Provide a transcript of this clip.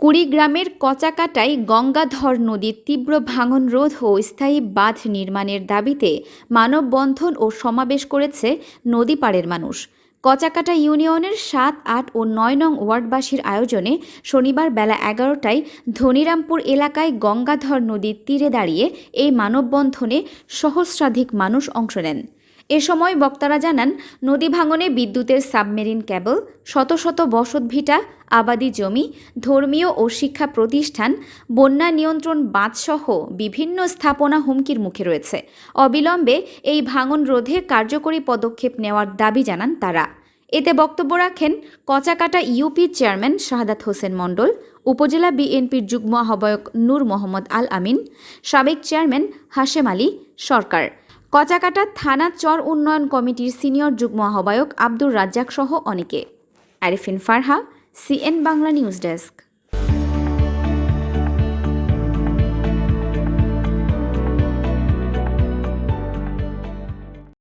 কুড়িগ্রামের কচাকাটায় গঙ্গাধর নদীর তীব্র ভাঙন রোধ ও স্থায়ী বাঁধ নির্মাণের দাবিতে মানববন্ধন ও সমাবেশ করেছে নদীপাড়ের মানুষ। কচাকাটা ইউনিয়নের সাত, আট ও নয় নং ওয়ার্ডবাসীর আয়োজনে শনিবার বেলা এগারোটায় ধনিরামপুর এলাকায় গঙ্গাধর নদীর তীরে দাঁড়িয়ে এই মানববন্ধনে সহস্রাধিক মানুষ অংশ নেন। এ সময় বক্তারা জানান, নদী ভাঙনে বিদ্যুতের সাবমেরিন কেবল, শত শত বসতভিটা আবাদি জমি, ধর্মীয় ও শিক্ষা প্রতিষ্ঠান, বন্যা নিয়ন্ত্রণ বাঁধসহ বিভিন্ন স্থাপনা হুমকির মুখে রয়েছে। অবিলম্বে এই ভাঙন রোধে কার্যকরী পদক্ষেপ নেওয়ার দাবি জানান তারা। এতে বক্তব্য রাখেন কচাকাটা ইউপি চেয়ারম্যান শাহাদাত হোসেন মণ্ডল, উপজেলা বিএনপির যুগ্ম আহ্বায়ক নূর মোহাম্মদ আল আমিন, সাবেক চেয়ারম্যান হাশেম আলী সরকার। কচাকাটা থানা চর উন্নয়ন কমিটির সিনিয়র যুগ্ম আহ্বায়ক আব্দুর রাজ্জাক সহ অনেকে। Arifin Farha, CN Bangla news desk.